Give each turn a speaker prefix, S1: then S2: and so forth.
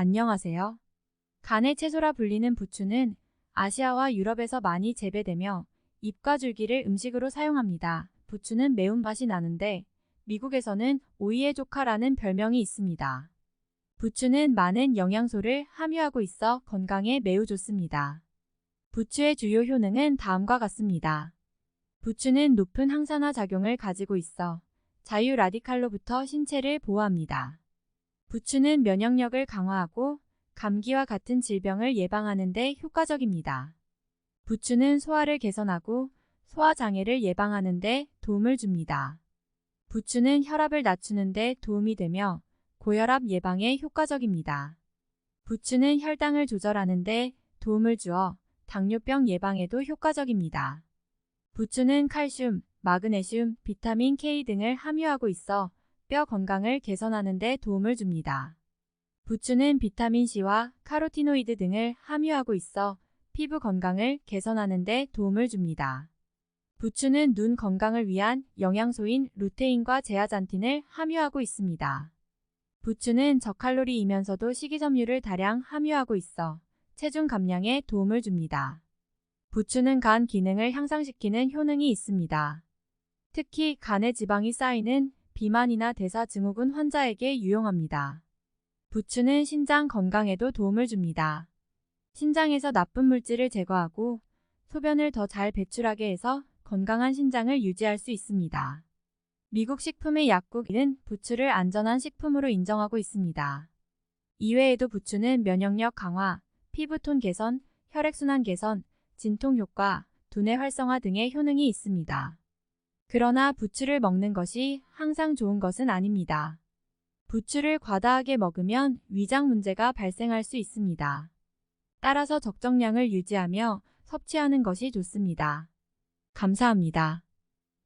S1: 안녕하세요. 간의 채소라 불리는 부추는 아시아와 유럽에서 많이 재배되며 잎과 줄기를 음식으로 사용합니다. 부추는 매운맛이 나는데 미국에서는 오이의 조카라는 별명이 있습니다. 부추는 많은 영양소를 함유하고 있어 건강에 매우 좋습니다. 부추의 주요 효능은 다음과 같습니다. 부추는 높은 항산화 작용을 가지고 있어 자유 라디칼로부터 신체를 보호합니다. 부추는 면역력을 강화하고 감기와 같은 질병을 예방하는 데 효과적입니다. 부추는 소화를 개선하고 소화 장애를 예방하는 데 도움을 줍니다. 부추는 혈압을 낮추는 데 도움이 되며 고혈압 예방에 효과적입니다. 부추는 혈당을 조절하는 데 도움을 주어 당뇨병 예방에도 효과적입니다. 부추는 칼슘, 마그네슘, 비타민 K 등을 함유하고 있어 뼈 건강을 개선하는 데 도움을 줍니다. 부추는 비타민C와 카로티노이드 등을 함유하고 있어 피부 건강을 개선하는 데 도움을 줍니다. 부추는 눈 건강을 위한 영양소인 루테인과 제아잔틴을 함유하고 있습니다. 부추는 저칼로리이면서도 식이섬유를 다량 함유하고 있어 체중 감량에 도움을 줍니다. 부추는 간 기능을 향상시키는 효능이 있습니다. 특히 간에 지방이 쌓이는 비만이나 대사 증후군 환자에게 유용합니다. 부추는 신장 건강에도 도움을 줍니다. 신장에서 나쁜 물질을 제거하고 소변을 더 잘 배출하게 해서 건강한 신장을 유지할 수 있습니다. 미국 식품의 약국은 부추를 안전한 식품으로 인정하고 있습니다. 이외에도 부추는 면역력 강화, 피부톤 개선, 혈액순환 개선, 진통 효과, 두뇌 활성화 등의 효능이 있습니다. 그러나 부추를 먹는 것이 항상 좋은 것은 아닙니다. 부추를 과다하게 먹으면 위장 문제가 발생할 수 있습니다. 따라서 적정량을 유지하며 섭취하는 것이 좋습니다. 감사합니다.